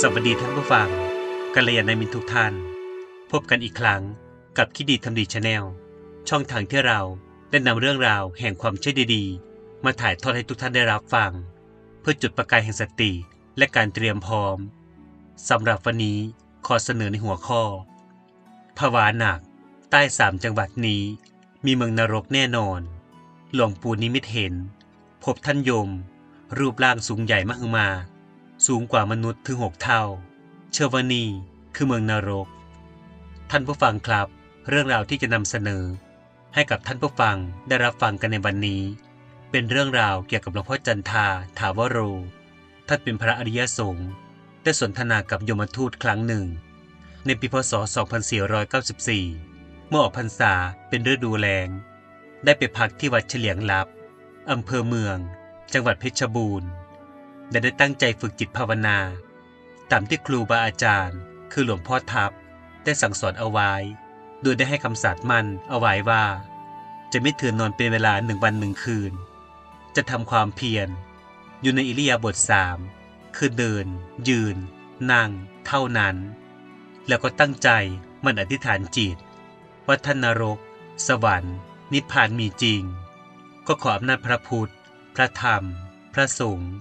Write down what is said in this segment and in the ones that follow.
สวัสดีท่านผู้ฟังกัลยาณมิตรทุกท่าน พบกันอีกครั้งกับคิดดีทำดีชาแนล ช่องทางที่เราได้นำเรื่องราวแห่งความเชื่อดีๆ มาถ่ายทอดให้ทุกท่านได้รับฟัง เพื่อจุดประกายแห่งสติและการเตรียมพร้อมสำหรับวันนี้ขอเสนอในหัวข้อ ภาวะหนัก ใต้สามจังหวัดนี้ มีเมืองนรกแน่นอน หลวงปู่นิมิตเห็น พบท่านยม รูปร่างสูงใหญ่มหึมา สูงกว่ามนุษย์ถึงหกเท่า เชวานีคือเมืองนรก ท่านผู้ฟังครับ เรื่องราวที่จะนำเสนอ ให้กับท่านผู้ฟังได้รับฟังกันในวันนี้ เป็นเรื่องราวเกี่ยวกับหลวงพ่อจันทาถาวโร ท่านเป็นพระอริยสงฆ์ได้สนทนากับโยมทูตครั้งหนึ่ง ในปีพศ 2494 เมื่อออกพรรษาเป็นฤดูแล้งได้ไปพักที่วัดเฉลียงลับอำเภอเมือง จังหวัดเพชรบูรณ์ และได้ตั้งใจฝึกจิตภาวนา ตามที่ครูบาอาจารย์ คือหลวงพ่อทับได้สั่งสอนเอาไว้ โดยได้ให้คำสัตย์มั่นเอาไว้ว่า จะไม่ถือนอนเป็นเวลาหนึ่งวันหนึ่งคืน จะทำความเพียร อยู่ในอิริยาบถสามคือเดิน ยืน นั่ง เท่านั้น แล้วก็ตั้งใจมันอธิษฐานจิตว่าท่านนรก สวรรค์ นิพพานมีจริง ก็ขออำนาจพระพุทธ พระธรรม พระสงฆ์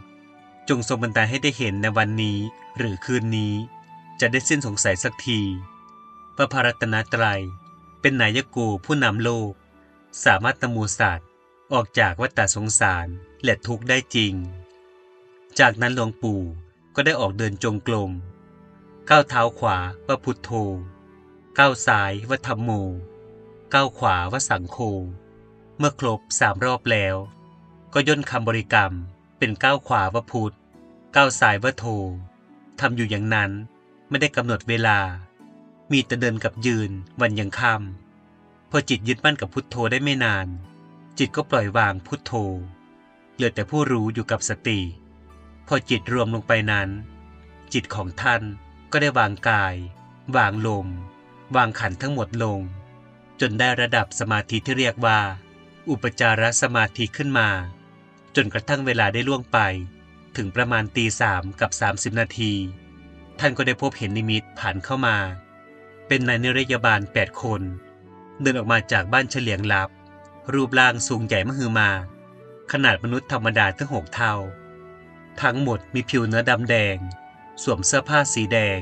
จงทรงบันดาลให้ได้เห็นในวันนี้หรือคืนนี้ จะได้สิ้นสงสัยสักที พระพรัตนตรัย เป็นนายกูผู้นำโลก สามารถนำหมูสัตว์ออกจากวัฏสงสารและทุกข์ได้จริง จากนั้นหลวงปู่ก็ได้ออกเดินจงกรมก้าวเท้าขวาว่าพุทโธก้าวซ้ายว่าธรรมโมก้าวขวาว่าสังโฆเมื่อครบสามรอบแล้ว ก็ย่นคำบริกรรม เป็นก้าวขวาว่าพุทธก้าวซ้ายว่าโธทำอยู่อย่างนั้นไม่ได้กำหนดเวลา มีแต่เดินกับยืนวันยังค่ำพอจิตยึดมั่นกับพุทโธได้ไม่นาน จิตก็ปล่อยวางพุทโธ เหลือแต่ผู้รู้อยู่กับสติ พอจิตรวมลงไปนั้น จิตของท่านก็ได้วางกาย วางลม วางขันทั้งหมดลง จนได้ระดับสมาธิที่เรียกว่า อุปจารสมาธิขึ้นมา จนกระทั่งเวลาได้ล่วงไป ถึงประมาณตีสามกับ30นาที ท่านก็ได้พบเห็นนิมิตผ่านเข้ามา เป็นนายนิรยาบาล8คน เดินออกมาจากบ้านเฉลียงลับ รูปร่างสูงใหญ่มหึมา ขนาดมนุษย์ธรรมดาถึงหกเท่า ทั้งหมดมีผิวเนื้อดำแดง สวมเสื้อผ้าสีแดง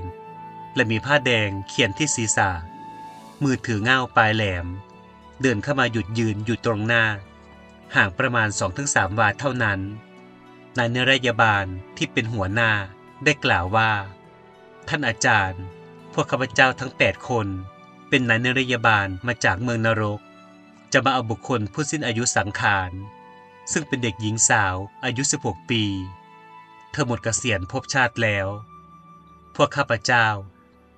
และมีผ้าแดงเขียนที่ศีรษะมือถือง่าวปลายแหลม เดินเข้ามาหยุดยืนอยู่ตรงหน้า ห่างประมาณ 2-3 วาเท่านั้น นายนรยาบาลที่เป็นหัวหน้าได้กล่าวว่า ท่านอาจารย์ พวกข้าพเจ้าทั้ง 8 คน เป็นนายนรยาบาลมาจากเมืองนรก จะมาเอาบุคคลผู้สิ้นอายุสังขาร ซึ่งเป็นเด็กหญิงสาวอายุ 16 ปี เธอหมดเกษียณภพชาติแล้ว พวกข้าพเจ้า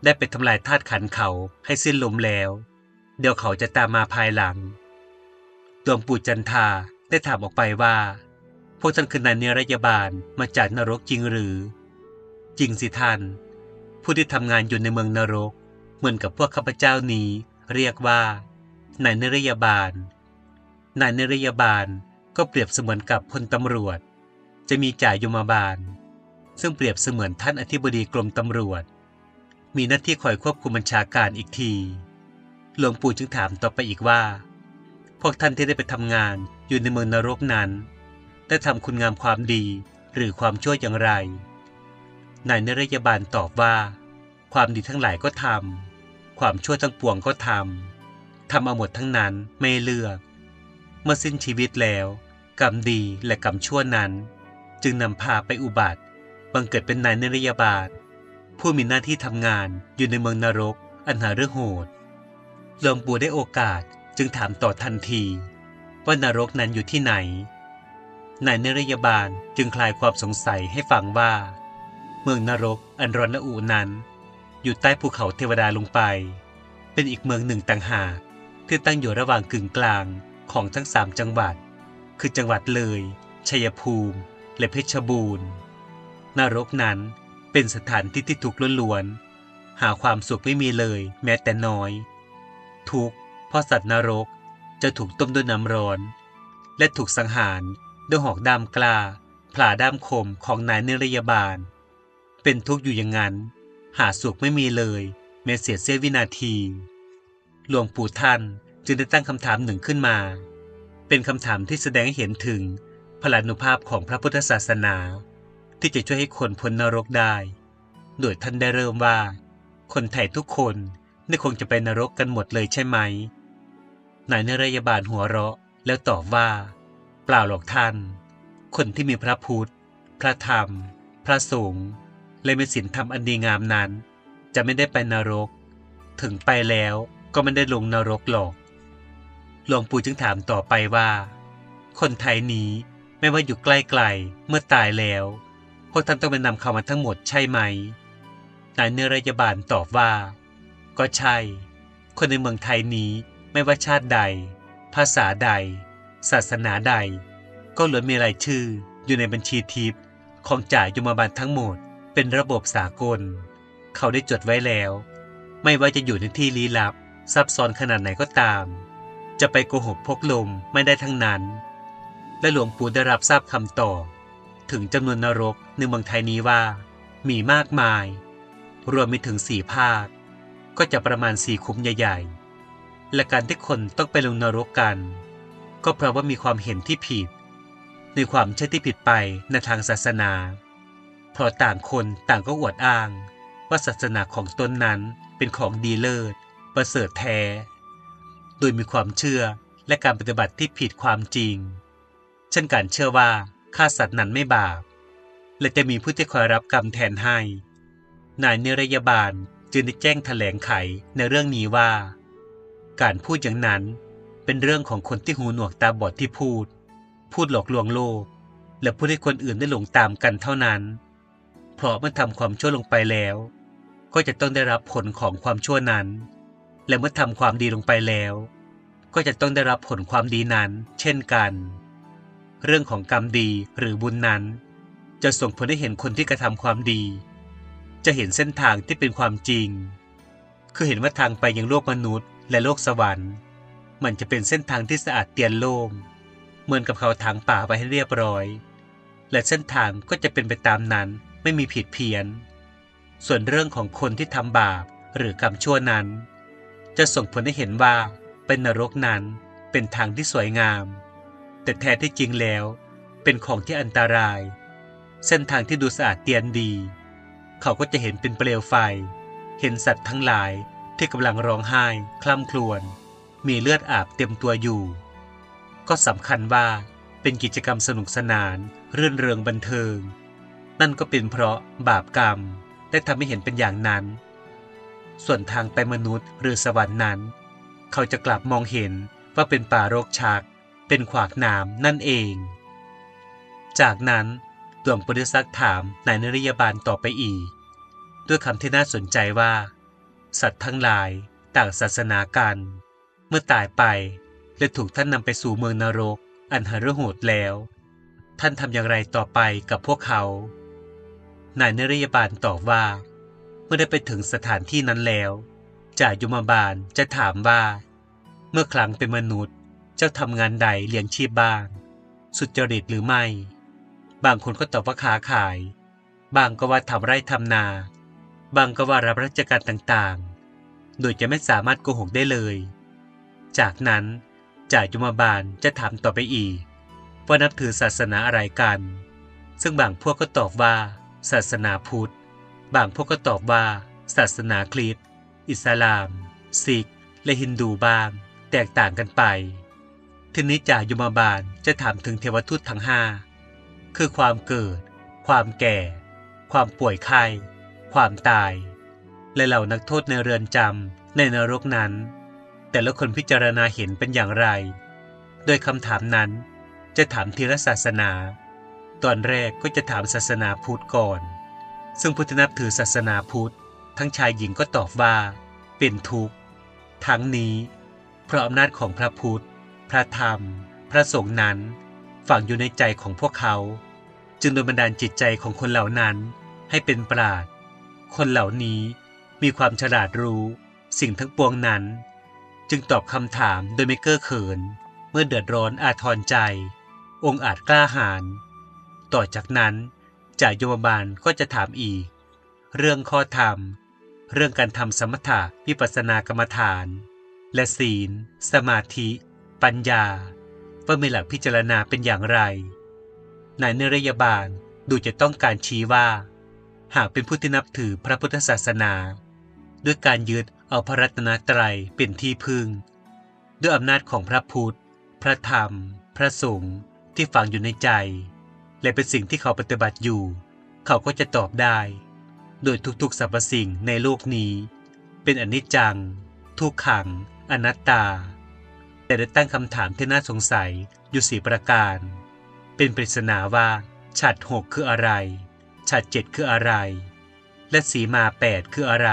ได้ไปทำลายธาตุขันเขาให้สิ้นลมแล้ว เดี๋ยวเขาจะตามมาภายหลัง หลวงปู่จันทาได้ถามออกไปว่า พวกท่านคือนายเนรยาบาลมาจากนรกจริงหรือ จริงสิท่าน ผู้ที่ทำงานอยู่ในเมืองนรก เหมือนกับพวกข้าพเจ้านี้ เรียกว่านายเนรยาบาลนายเนรยาบาลก็เปรียบเสมือนกับพลตำรวจ จะมีจ่ายยมบาล ซึ่งเปรียบเสมือนท่านอธิบดีกรมตำรวจ มีหน้าที่คอยควบคุมบัญชาการอีกที หลวงปู่จึงถามต่อไปอีกว่า พวกท่านที่ได้ไปทำงานอยู่ในเมืองนรกนั้น ได้ทำคุณงามความดีหรือความชั่วอย่างไร นายนรยาบาลตอบว่า ความดีทั้งหลายก็ทำ ความชั่วทั้งปวงก็ทำ ทำเอาหมดทั้งนั้นไม่เลือก เมื่อสิ้นชีวิตแล้ว กรรมดีและกรรมชั่วนั้น จึงนำพาไปอุบัติ บังเกิดเป็นนายนรยาบาล ผู้มีหน้าที่ทำงานอยู่ในเมืองนรก อันหาเรื่องโหดหลวงปู่ได้โอกาส จึงถามต่อทันที ว่านรกนั้นอยู่ที่ไหน นายนรยาบาลจึงคลายความสงสัยให้ฟังว่า เมืองนรกอันร้อนระอุนั้น อยู่ใต้ภูเขาเทวดาลงไป เป็นอีกเมืองหนึ่งต่างหากที่ตั้งอยู่ระหว่างกึ่งกลางของทั้งสามจังหวัด คือจังหวัดเลย ชัยภูมิ และเพชรบูรณ์ นรกนั้นเป็นสถานที่ที่ทุกข์ล้วนๆหาความสุขไม่มีเลยแม้แต่น้อย ทุกข์ เพราะสัตว์นรกจะถูกต้มด้วยน้ำร้อน และถูกสังหารด้วยหอกด้ามกล้าผ่าด้ามคมของนายเนรยาบาล เป็นทุกข์อยู่อย่างนั้น หาสุขไม่มีเลยแม้เสียเสี้ยววินาที หลวงปู่ท่านจึงได้ตั้งคำถามหนึ่งขึ้นมา เป็นคำถามที่แสดงให้เห็นถึงพลานุภาพของพระพุทธศาสนา ที่จะช่วยให้คนพ้นนรกได้ โดยท่านได้เริ่มว่า คนไทยทุกคนนี่คงจะไปนรกกันหมดเลยใช่ไหม นายนรยาบาลหัวเราะ แล้วตอบว่า เปล่าหรอกท่าน คนที่มีพระพุทธ พระธรรม พระสงฆ์และมีศีลธรรมอันดีงามนั้น จะไม่ได้ไปนรก ถึงไปแล้วก็ไม่ได้ลงนรกหรอกหลวงปู่จึงถามต่อไปว่า คนไทยนี้ไม่ว่าอยู่ใกล้ๆเมื่อตายแล้ว พวกท่านต้องไปนำเขามาทั้งหมดใช่ไหมนายเนรยาบาลตอบว่า ก็ใช่ คนในเมืองไทยนี้ ไม่ว่าชาติใด ภาษาใด ศาสนาใด ก็ล้วนมีรายชื่ออยู่ในบัญชีทิพย์ของจ่ายยมบาลทั้งหมด เป็นระบบสากล เขาได้จดไว้แล้ว ไม่ว่าจะอยู่ในที่ลี้ลับ ซับซ้อนขนาดไหนก็ตาม จะไปโกหกพกลมไม่ได้ทั้งนั้น และหลวงปู่ได้รับทราบคำตอบถึงจำนวนนรกในเมืองไทยนี้ว่า มีมากมาย รวมมีถึงสี่ภาค ก็จะประมาณสี่คุ้มใหญ่ๆ และการที่คนต้องไปลงนรกกัน ก็เพราะว่ามีความเห็นที่ผิด ในความเชื่อที่ผิดไปในทางศาสนา เพราะต่างคนต่างก็อวดอ้าง ว่าศาสนาของตนนั้นเป็นของดีเลิศ ประเสริฐแท้ โดยมีความเชื่อและการปฏิบัติที่ผิดความจริง เช่นการเชื่อว่าฆ่าสัตว์นั้นไม่บาป และจะมีผู้ที่คอยรับกรรมแทนให้ นายเนรยาบาลจึงได้แจ้งแถลงไขในเรื่องนี้ว่า การพูดอย่างนั้นเป็นเรื่องของคนที่หูหนวกตาบอดที่พูด พูดหลอกลวงโลก และพูดให้คนอื่นได้หลงตามกันเท่านั้น เพราะเมื่อทำความชั่วลงไปแล้ว ก็จะต้องได้รับผลของความชั่วนั้น และเมื่อทำความดีลงไปแล้ว ก็จะต้องได้รับผลความดีนั้น เช่นกัน เรื่องของกรรมดีหรือบุญนั้น จะส่งผลให้เห็นคนที่กระทำความดี จะเห็นเส้นทางที่เป็นความจริง คือเห็นว่าทางไปยังโลกมนุษย์ และโลกสวรรค์ มันจะเป็นเส้นทางที่สะอาดเตียนโล่งเหมือนกับเขาทางป่าไปให้เรียบร้อย และเส้นทางก็จะเป็นไปตามนั้นไม่มีผิดเพี้ยน ส่วนเรื่องของคนที่ทำบาปหรือกรรมชั่วนั้น จะส่งผลให้เห็นว่าเป็นนรกนั้นเป็นทางที่สวยงาม แต่แท้ที่จริงแล้วเป็นของที่อันตราย เส้นทางที่ดูสะอาดเตียนดี เขาก็จะเห็นเป็นเปลวไฟ เห็นสัตว์ทั้งหลาย ที่กำลังร้องไห้ คล่ำครวญมีเลือดอาบเต็มตัวอยู่ ก็สำคัญว่าเป็นกิจกรรมสนุกสนาน เรื่นเริงบันเทิง นั่นก็เป็นเพราะบาปกรรมได้ทำให้เห็นเป็นอย่างนั้น ส่วนทางไปมนุษย์หรือสวรรค์นั้น เขาจะกลับมองเห็นว่าเป็นป่ารกชัก เป็นขวากหนามนั่นเอง จากนั้นหลวงปู่ได้ซักถามนายนริยาบาลต่อไปอีก ด้วยคำที่น่าสนใจว่า สัตว์ทั้งหลายต่างศาสนากัน เมื่อตายไปและถูกท่านนำไปสู่เมืองนรก อันหฤโหดแล้ว ท่านทำอย่างไรต่อไปกับพวกเขา นายนริยบาลตอบว่า เมื่อได้ไปถึงสถานที่นั้นแล้วจ่ายมบาลจะถามว่า เมื่อครั้งเป็นมนุษย์เจ้าทำงานใดเลี้ยงชีพบ้าง สุจริตหรือไม่ บางคนก็ตอบว่าค้าขาย บางก็ว่าทำไร่ทำนา บางก็ว่ารับราชการต่างๆ โดยจะไม่สามารถโกหกได้เลย จากนั้นจ่ายมบาลจะถามต่อไปอีก ว่านับถือศาสนาอะไรกัน ซึ่งบางพวกก็ตอบว่า ศาสนาพุทธ บางพวกก็ตอบว่า ศาสนาคริสต์อิสลาม ซิก และฮินดูบ้าง แตกต่างกันไป ทีนี้จ่ายมบาลจะถามถึงเทวทูตทั้งห้าคือความเกิด ความแก่ ความป่วยไข้ ความตาย และเหล่านักโทษในเรือนจำในนรกนั้น แต่ละคนพิจารณาเห็นเป็นอย่างไร โดยคำถามนั้นจะถามทีละศาสนา ตอนแรกก็จะถามศาสนาพุทธก่อน ซึ่งผู้ที่นับถือศาสนาพุทธ ทั้งชายหญิงก็ตอบว่าเป็นทุกข์ ทั้งนี้เพราะอำนาจของพระพุทธ พระธรรม พระสงฆ์นั้น ฝังอยู่ในใจของพวกเขา จึงโดนบันดาลจิตใจของคนเหล่านั้นให้เป็นปราด คนเหล่านี้มีความฉลาดรู้สิ่งทั้งปวงนั้น จึงตอบคำถามโดยไม่เก้อเขิน เมื่อเดือดร้อนอาทรใจ องค์อาจกล้าหาญต่อจากนั้นจ่ายโยมบาลก็จะถามอีก เรื่องข้อธรรม เรื่องการทำสมถะวิปัสสนากรรมฐาน และศีล สมาธิ ปัญญาว่ามีหลักพิจารณาเป็นอย่างไรนายเนรยาบาลดูจะต้องการชี้ว่า หากเป็นผู้ที่นับถือพระพุทธศาสนา ด้วยการยึดเอาพระรัตนตรัยเป็นที่พึ่ง ด้วยอำนาจของพระพุทธ พระธรรม พระสงฆ์ที่ฝังอยู่ในใจ และเป็นสิ่งที่เขาปฏิบัติอยู่ เขาก็จะตอบได้ โดยทุกๆสรรพสิ่งในโลกนี้ เป็นอนิจจัง ทุกขัง อนัตตา แต่ได้ตั้งคำถามที่น่าสงสัยอยู่สี่ประการ เป็นปริศนาว่าฉัดหกคืออะไร ฉัดเจ็ดคืออะไร และสีมาแปดคืออะไร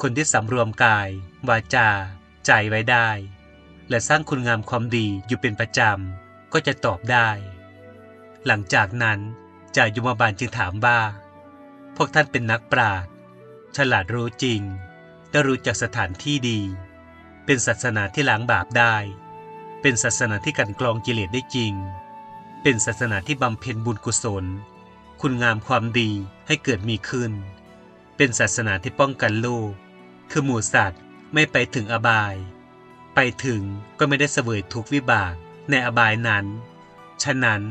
คนที่สำรวมกาย วาจา ใจไว้ได้ และสร้างคุณงามความดีอยู่เป็นประจำ ก็จะตอบได้ หลังจากนั้นจ่ายยมบาลจึงถามว่า พวกท่านเป็นนักปราชญ์ฉลาดรู้จริงและรู้จักสถานที่ดี เป็นศาสนาที่ล้างบาปได้ เป็นศาสนาที่กันกรองกิเลสได้จริง เป็นศาสนาที่บำเพ็ญบุญกุศล คุณงามความดีให้เกิดมีขึ้น เป็นศาสนาที่ป้องกันโลก คือหมู่สัตว์ไม่ไปถึงอบาย ไปถึงก็ไม่ได้เสวยทุกวิบากในอบายนั้น ฉะนั้น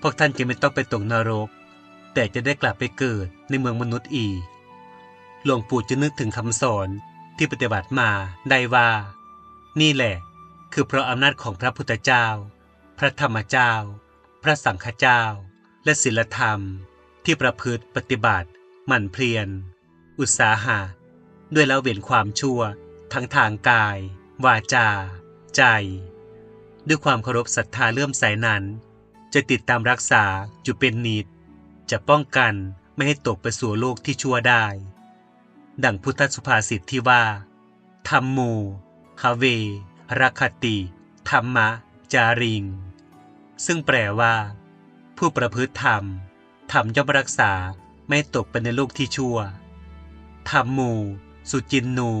พวกท่านจึงไม่ต้องไปตกนรก แต่จะได้กลับไปเกิดในเมืองมนุษย์อีก หลวงปู่จะนึกถึงคำสอนที่ปฏิบัติมาได้ว่า นี่แหละ คือเพราะอำนาจของพระพุทธเจ้า พระธรรมเจ้า พระสังฆเจ้า และศีลธรรม ที่ประพฤติปฏิบัติ หมั่นเพียร อุตสาหะ ด้วยและเว้นความชั่ว ทั้งทางกาย วาจา ใจ ด้วยความเคารพศรัทธาเลื่อมใสนั้น จะติดตามรักษาอยู่เป็นนิด จะป้องกันไม่ให้ตกไปสู่โลกที่ชั่วได้ ดังพุทธสุภาษิตที่ว่าธรรมมูฮาเวรัคติธรรมะ จาริง ซึ่งแปลว่า ผู้ประพฤติธรรม ธรรมย่อมรักษาไม่ตกไปในโลกที่ชั่ว ธรรมมู สุจินนู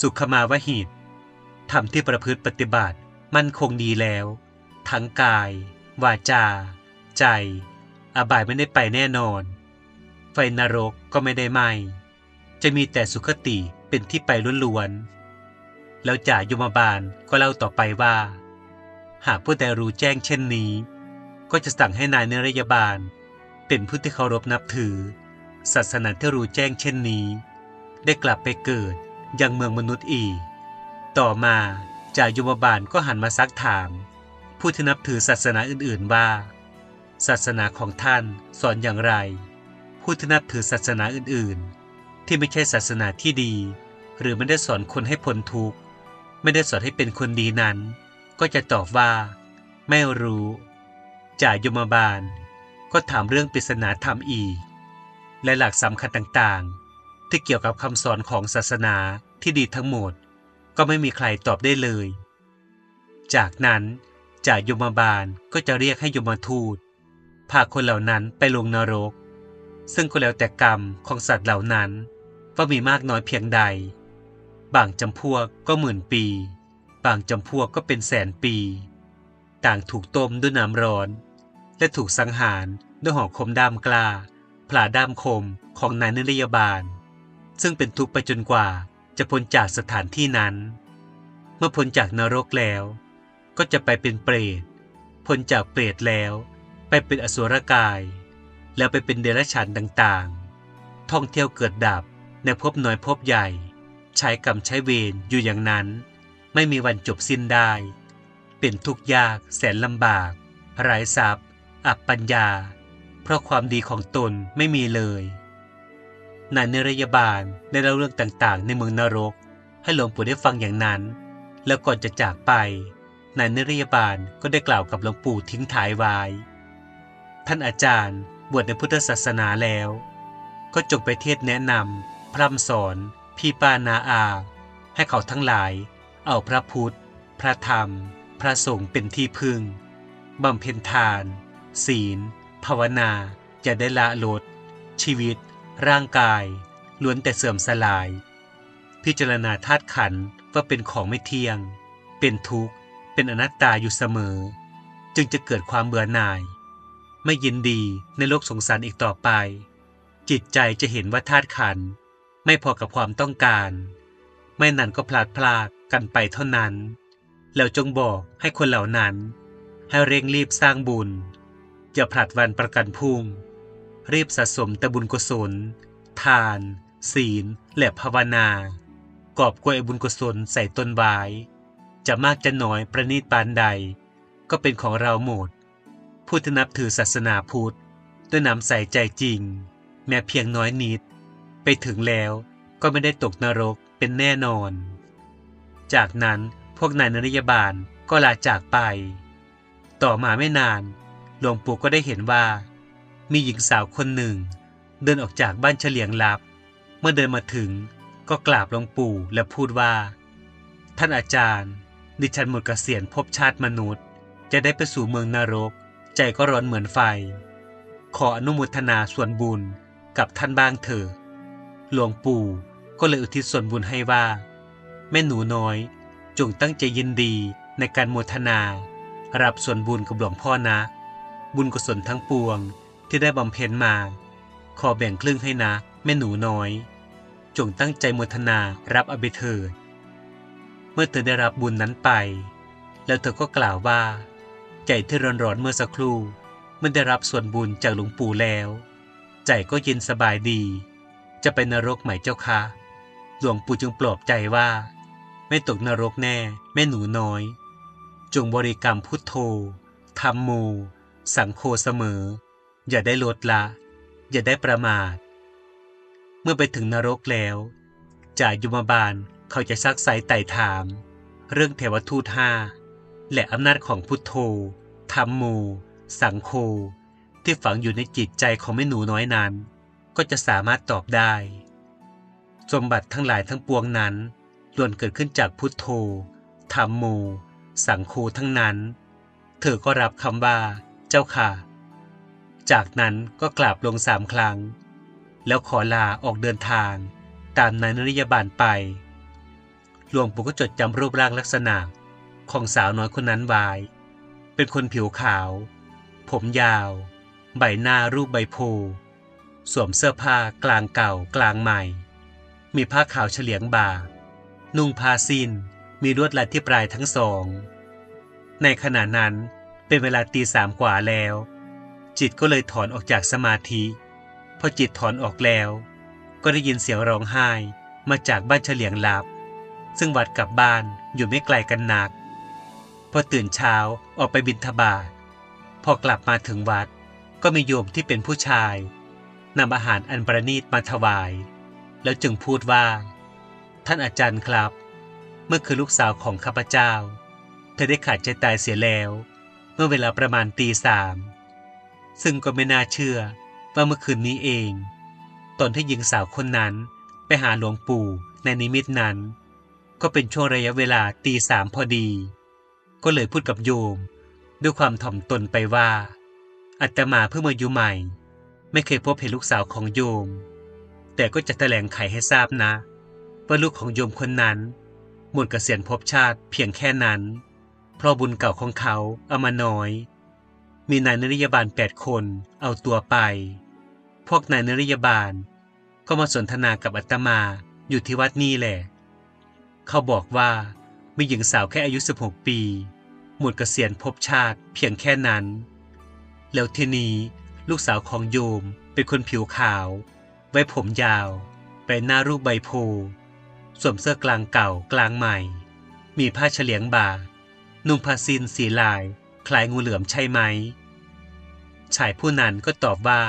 สุขมาวหิต ธรรมที่ประพฤติปฏิบัติมั่นคงดีแล้ว ทั้งกาย วาจา ใจ อบายไม่ได้ไปแน่นอน ไฟนรกก็ไม่ได้ไหม จะมีแต่สุขติเป็นที่ไปล้วนๆ แล้วจ่ายมบาลก็เล่าต่อไปว่า หากผู้ใดรู้แจ้งเช่นนี้ ก็จะสั่งให้นายเนรยาบาล เป็นผู้ที่เคารพนับถือ ศาสนาที่รู้แจ้งเช่นนี้ ได้กลับไปเกิดยังเมืองมนุษย์อีก ต่อมาจ่ายมบาลก็หันมาซักถาม ผู้ที่นับถือศาสนาอื่นๆว่า ศาสนาของท่านสอนอย่างไร ผู้ที่นับถือศาสนาอื่นๆ ที่ไม่ใช่ศาสนาที่ดี หรือไม่ได้สอนคนให้พ้นทุกข์ไม่ได้สอนให้เป็นคนดีนั้น ก็จะตอบว่า ไม่รู้จ่ายมบาล ก็ถามเรื่องปริศนาธรรมอีก และหลักสำคัญต่างๆ ที่เกี่ยวกับคำสอนของศาสนาที่ดีทั้งหมด ก็ไม่มีใครตอบได้เลย จากนั้นจ่ายมบาลก็จะเรียกให้ยมทูตพาคนเหล่านั้นไปลงนรก ซึ่งก็แล้วแต่กรรมของสัตว์เหล่านั้นว่ามีมากน้อยเพียงใด บางจำพวกก็หมื่นปี บางจำพวกก็เป็นแสนปี ต่างถูกต้มด้วยน้ำร้อน และถูกสังหารด้วยหอกคมด้ามกล้าผ่าด้ามคมของนายนริยาบาล ซึ่งเป็นทุกข์ไปจนกว่าจะพ้นจากสถานที่นั้น เมื่อพ้นจากนรกแล้ว ก็จะไปเป็นเปรตพ้นจากเปรตแล้ว ไปเป็นอสุรกาย แล้วไปเป็นเดรัจฉานต่างๆ ท่องเที่ยวเกิดดับในภพน้อยภพใหญ่ ใช้กรรมใช้เวรอยู่อย่างนั้น ไม่มีวันจบสิ้นได้ เป็นทุกข์ยากแสนลำบากไร้ทรัพย์ อับปัญญา เพราะความดีของตนไม่มีเลยนายเนรยาบาลได้เล่าเรื่องต่างๆ ในเมืองนรก ให้หลวงปู่ได้ฟังอย่างนั้น แล้วก่อนจะจากไปนายเนรยาบาลก็ได้กล่าวกับหลวงปู่ทิ้งท้ายไว้ท่านอาจารย์บวชในพุทธศาสนาแล้ว ก็จงไปเทศแนะนำพร่ำสอน พี่ป้านาอา ให้เขาทั้งหลาย เอาพระพุทธ พระธรรม พระสงฆ์เป็นที่พึ่งบำเพ็ญทาน ศีล ภาวนาจะได้ละลด ชีวิต ร่างกาย ล้วนแต่เสื่อมสลาย พิจารณาธาตุขันว่าเป็นของไม่เที่ยง เป็นทุกข์ เป็นอนัตตาอยู่เสมอ จึงจะเกิดความเบื่อหน่าย ไม่ยินดีในโลกสงสารอีกต่อไป จิตใจจะเห็นว่าธาตุขันไม่พอกับความต้องการ ไม่นั้นก็พลาดพลาดกันไปเท่านั้น แล้วจงบอกให้คนเหล่านั้น ให้เร่งรีบสร้างบุญ อย่าผลัดวันประกันพรุ่ง รีบสะสมแต่บุญกุศล ทาน ศีล และภาวนา กอบกวยบุญกุศลใส่ต้นไว้จะมากจะน้อยประณีตปานใด ก็เป็นของเราหมด ผู้ที่นับถือศาสนาพุทธ ด้วยน้ำใส่ใจจริง แม้เพียงน้อยนิด ไปถึงแล้วก็ไม่ได้ตกนรกเป็นแน่นอน จากนั้นพวกนายนริยบาลก็ลาจากไป ต่อมาไม่นาน หลวงปู่ก็ได้เห็นว่า มีหญิงสาวคนหนึ่ง เดินออกจากบ้านเฉลียงลับ เมื่อเดินมาถึงก็กราบหลวงปู่และพูดว่า ท่านอาจารย์ ดิฉันหมดกเกษียณภพชาติมนุษย์ จะได้ไปสู่เมืองนรก ใจก็ร้อนเหมือนไฟ ขออนุโมทนาส่วนบุญกับท่านบ้างเถอะหลวงปู่ก็เลยอุทิศส่วนบุญให้ว่า แม่หนูน้อย จงตั้งใจยินดีในการโมทนา รับส่วนบุญกับหลวงพ่อนะ บุญกุศลทั้งปวงที่ได้บำเพ็ญมา ขอแบ่งครึ่งให้นะ แม่หนูน้อย จงตั้งใจโมทนารับอภิเถิดเมื่อเธอได้รับบุญนั้นไป แล้วเธอก็กล่าวว่า ใจที่ร้อนๆเมื่อสักครู่เมื่อได้รับส่วนบุญจากหลวงปู่แล้ว ใจก็เย็นสบายดี จะไปนรกไหมเจ้าคะหลวงปู่จึงปลอบใจว่า ไม่ตกนรกแน่ แม่หนูน้อย จงบริกรรมพุทโธธรรมโม สังโฆเสมอ อย่าได้ลดละ อย่าได้ประมาท เมื่อไปถึงนรกแล้วจ่ายยมบาลเขาจะซักไซไต่ถาม เรื่องเทวทูตห้าและอำนาจของพุทโธธรรมโม สังโฆที่ฝังอยู่ในจิตใจของแม่หนูน้อยนั้น ก็จะสามารถตอบได้ สมบัติทั้งหลายทั้งปวงนั้นล้วนเกิดขึ้นจากพุทโธธรรมโม สังโฆทั้งนั้น เธอก็รับคำว่า จ้าค่ะ จากนั้นก็กราบลงสามครั้ง แล้วขอลาออกเดินทางตามนายนริยบาลไปหลวงปู่ก็จดจำรูปร่างลักษณะของสาวน้อยคนนั้นไว้เป็นคนผิวขาว ผมยาว ใบหน้ารูปใบโพสวมเสื้อผ้ากลางเก่ากลางใหม่ มีผ้าขาวเฉลียงบ่า นุ่งผ้าสิ้น มีลวดลายที่ปลายทั้งสอง ในขณะนั้น เป็นเวลาตีสามกว่าแล้ว จิตก็เลยถอนออกจากสมาธิ พอจิตถอนออกแล้ว ก็ได้ยินเสียงร้องไห้มาจากบ้านเฉลียงลับ ซึ่งวัดกับบ้านอยู่ไม่ไกลกันนัก พอตื่นเช้าออกไปบิณฑบาตพอกลับมาถึงวัด ก็มีโยมที่เป็นผู้ชายนำอาหารอันประณีตมาถวาย แล้วจึงพูดว่า ท่านอาจารย์ครับ เมื่อคือลูกสาวของข้าพเจ้า เธอได้ขาดใจตายเสียแล้ว เมื่อเวลาประมาณตีสามซึ่งก็ไม่น่าเชื่อว่าเมื่อคืนนี้เอง ตอนที่หญิงสาวคนนั้นไปหาหลวงปู่ในนิมิตนั้น ก็เป็นช่วงระยะเวลาตีสามพอดี ก็เลยพูดกับโยมด้วยความถ่อมตนไปว่า อัตมาเพิ่งมาอยู่ใหม่ ไม่เคยพบเห็นลูกสาวของโยม แต่ก็จะแถลงไขให้ทราบนะ ว่าลูกของโยมคนนั้น หมดเกษียณภพชาติเพียงแค่นั้น ราะบุญเก่าของเขาเอามาน้อย มีนายนริยบาลแปดคนเอาตัวไป พวกนายนริยบาล ก็มาสนทนากับอาตมาอยู่ที่วัดนี่แหละ เขาบอกว่ามีหญิงสาวแค่อายุ 16 ปี หมดเกษียณภพชาติเพียงแค่นั้น แล้วทีนี้ลูกสาวของโยมเป็นคนผิวขาว ไว้ผมยาวใบหน้ารูปใบโพสวมเสื้อกลางเก่ากลางใหม่ มีผ้าเฉลียงบ่า นุ่งผ้าซินสีลาย คล้ายงูเหลือมใช่ไหม ชายผู้นั้นก็ตอบว่า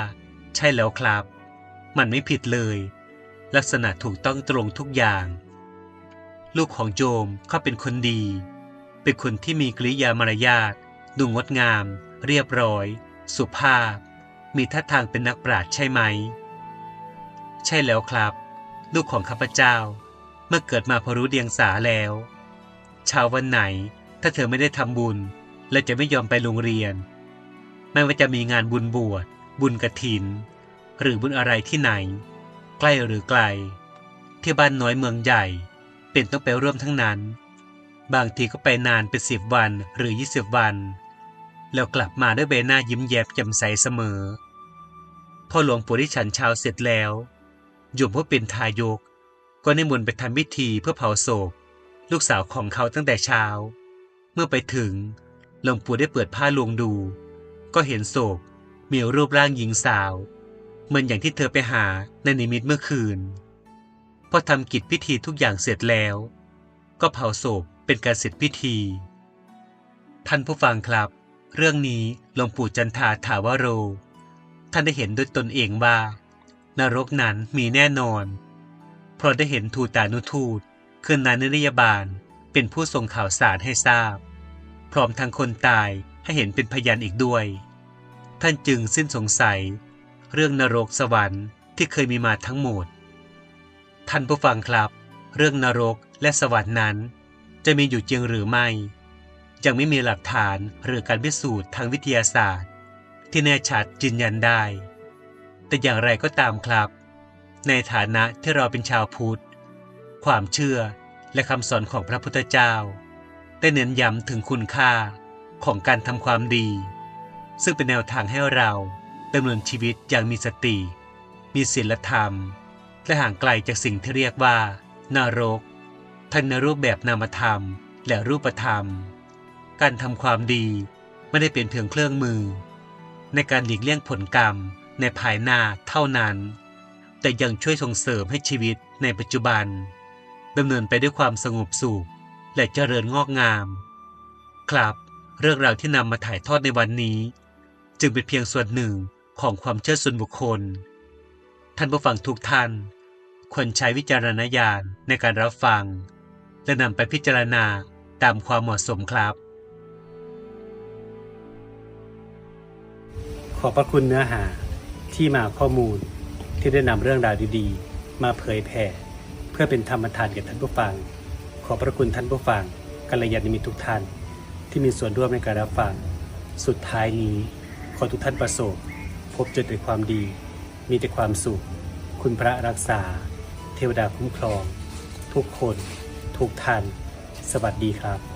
ใช่แล้วครับ มันไม่ผิดเลย ลักษณะถูกต้องตรงทุกอย่าง ลูกของโยมเขาเป็นคนดี เป็นคนที่มีกริยามารยาทดูงดงาม เรียบร้อย สุภาพ มีท่าทางเป็นนักปราชญ์ใช่ไหม ใช่แล้วครับ ลูกของข้าพเจ้า เมื่อเกิดมาพอรู้เดียงสาแล้วเช้าวันไหน ถ้าเธอไม่ได้ทำบุญ และจะไม่ยอมไปโรงเรียน ไม่ว่าจะมีงานบุญบวช บุญกระถิน หรือบุญอะไรที่ไหน ใกล้หรือไกล ที่บ้านน้อยเมืองใหญ่ เป็นต้องไปร่วมทั้งนั้น บางทีก็ไปนานเป็นสิบวันหรือยี่สิบวัน แล้วกลับมาด้วยใบหน้ายิ้มแย้มแจ่มใสเสมอ พอหลวงปู่ได้ฉันเช้าเสร็จแล้วโยมผู้เป็นทายก ก็นิมนต์ไปทำพิธีเพื่อเผาศพลูกสาวของเขาตั้งแต่เช้า เมื่อไปถึงหลวงปู่ได้เปิดผ้าลวงดู ก็เห็นศพมีรูปร่างหญิงสาว เหมือนอย่างที่เธอไปหาในนิมิตเมื่อคืนพอทำกิจพิธีทุกอย่างเสร็จแล้ว ก็เผาศพเป็นการเสร็จพิธี ท่านผู้ฟังครับ เรื่องนี้หลวงปู่จันทาถาวโร ท่านได้เห็นด้วยตนเองว่า นรกนั้นมีแน่นอน เพราะได้เห็นทูตานุทูตคือนายนิยบาล เป็นผู้ส่งข่าวสารให้ทราบ พร้อมทั้งคนตายให้เห็นเป็นพยานอีกด้วย ท่านจึงสิ้นสงสัย เรื่องนรกสวรรค์ที่เคยมีมาทั้งหมด ท่านผู้ฟังครับ เรื่องนรกและสวรรค์นั้น จะมีอยู่จริงหรือไม่ ยังไม่มีหลักฐานหรือการพิสูจน์ทางวิทยาศาสตร์ ที่แน่ชัดยืนยันได้ แต่อย่างไรก็ตามครับ ในฐานะที่เราเป็นชาวพุทธ ความเชื่อ และคำสอนของพระพุทธเจ้า ได้เน้นย้ำถึงคุณค่าของการทำความดี ซึ่งเป็นแนวทางให้เราดำเนินชีวิตอย่างมีสติ มีศีลธรรม และห่างไกลจากสิ่งที่เรียกว่านรก ทั้งในรูปแบบนามธรรมและรูปธรรม การทำความดีไม่ได้เป็นเพียงเครื่องมือ ในการหลีกเลี่ยงผลกรรมในภายหน้าเท่านั้น แต่ยังช่วยส่งเสริมให้ชีวิตในปัจจุบัน ดำเนินไปด้วยความสงบสุขและเจริญงอกงาม ครับ เรื่องราวที่นำมาถ่ายทอดในวันนี้ จึงเป็นเพียงส่วนหนึ่งของความเชื่อส่วนบุคคล ท่านผู้ฟังทุกท่านควรใช้วิจารณญาณในการรับฟัง และนำไปพิจารณาตามความเหมาะสมครับ ขอบพระคุณเนื้อหาที่มาข้อมูลที่ได้นำเรื่องราวดีๆ มาเผยแผ่ พื่อเป็นธรรมทานแก่ท่านผู้ฟัง ขอพระคุณท่านผู้ฟังกัลยาณมิตรทุกท่าน ที่มีส่วนร่วมในการรับฟัง สุดท้ายนี้ ขอทุกท่านประสบ พบเจอแต่ความดี มีแต่ความสุข คุณพระรักษา เทวดาคุ้มครอง ทุกคน ทุกท่าน สวัสดีครับ